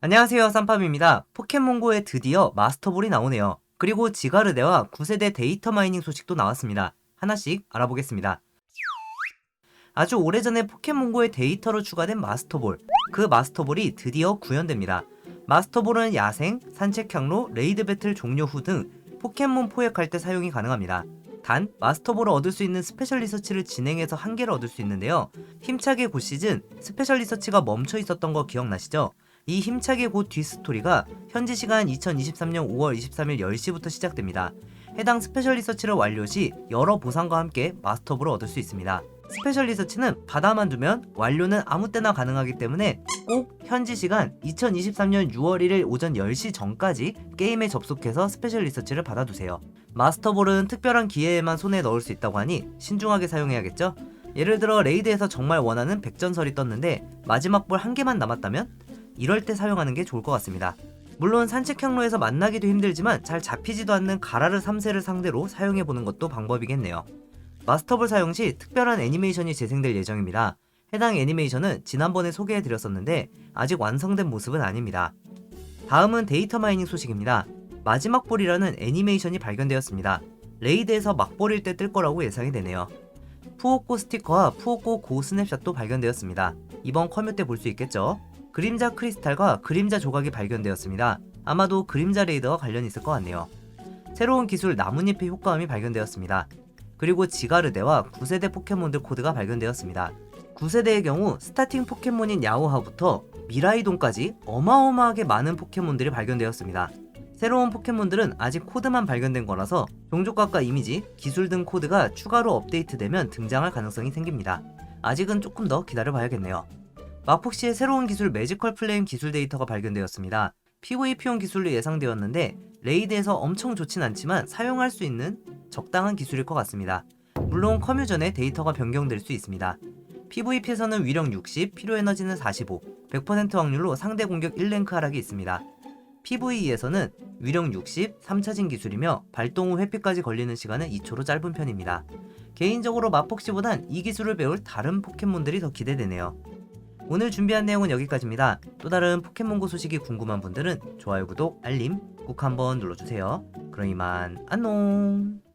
안녕하세요 쌈팜입니다. 포켓몬고에 드디어 마스터볼이 나오네요. 그리고 지가르데와 9세대 데이터 마이닝 소식도 나왔습니다. 하나씩 알아보겠습니다. 아주 오래전에 포켓몬고에 데이터로 추가된 마스터볼. 그 마스터볼이 드디어 구현됩니다. 마스터볼은 야생, 산책 향로, 레이드 배틀 종료 후 등 포켓몬 포획할 때 사용이 가능합니다. 단 마스터볼을 얻을 수 있는 스페셜 리서치를 진행해서 한 개를 얻을 수 있는데요. 힘차게 곧 시즌 스페셜 리서치가 멈춰 있었던 거 기억나시죠? 이 힘차게 곧 뒷스토리가 현지 시간 2023년 5월 23일 10시부터 시작됩니다. 해당 스페셜 리서치를 완료 시 여러 보상과 함께 마스터볼을 얻을 수 있습니다. 스페셜 리서치는 받아만 두면 완료는 아무 때나 가능하기 때문에 꼭 현지 시간 2023년 6월 1일 오전 10시 전까지 게임에 접속해서 스페셜 리서치를 받아두세요. 마스터볼은 특별한 기회에만 손에 넣을 수 있다고 하니 신중하게 사용해야겠죠? 예를 들어 레이드에서 정말 원하는 백전설이 떴는데 마지막 볼 한 개만 남았다면 이럴 때 사용하는 게 좋을 것 같습니다. 물론 산책 향로에서 만나기도 힘들지만 잘 잡히지도 않는 가라르 3세를 상대로 사용해 보는 것도 방법이겠네요. 마스터볼 사용 시 특별한 애니메이션이 재생될 예정입니다. 해당 애니메이션은 지난번에 소개해 드렸었는데 아직 완성된 모습은 아닙니다. 다음은 데이터 마이닝 소식입니다. 마지막 볼이라는 애니메이션이 발견되었습니다. 레이드에서 막볼일 때 뜰 거라고 예상이 되네요. 푸오코 스티커와 푸오코 고 스냅샷도 발견되었습니다. 이번 커뮤 때 볼 수 있겠죠? 그림자 크리스탈과 그림자 조각이 발견되었습니다. 아마도 그림자 레이더와 관련이 있을 것 같네요. 새로운 기술 나뭇잎의 효과음이 발견되었습니다. 그리고 지가르데와 9세대 포켓몬들 코드가 발견되었습니다. 9세대의 경우 스타팅 포켓몬인 야오하부터 미라이돈까지 어마어마하게 많은 포켓몬들이 발견되었습니다. 새로운 포켓몬들은 아직 코드만 발견된 거라서 종족각과 이미지, 기술 등 코드가 추가로 업데이트되면 등장할 가능성이 생깁니다. 아직은 조금 더 기다려 봐야겠네요. 마폭시의 새로운 기술 매지컬 플레임 기술 데이터가 발견되었습니다. PVP용 기술로 예상되었는데 레이드에서 엄청 좋진 않지만 사용할 수 있는 적당한 기술일 것 같습니다. 물론 커뮤 전에 데이터가 변경될 수 있습니다. PVP에서는 위력 60, 필요 에너지는 45, 100% 확률로 상대 공격 1랭크 하락이 있습니다. PVE에서는 위력 60, 3차진 기술이며 발동 후 회피까지 걸리는 시간은 2초로 짧은 편입니다. 개인적으로 마폭시보단 이 기술을 배울 다른 포켓몬들이 더 기대되네요. 오늘 준비한 내용은 여기까지입니다. 또 다른 포켓몬고 소식이 궁금한 분들은 좋아요, 구독, 알림 꼭 한번 눌러주세요. 그럼 이만 안녕!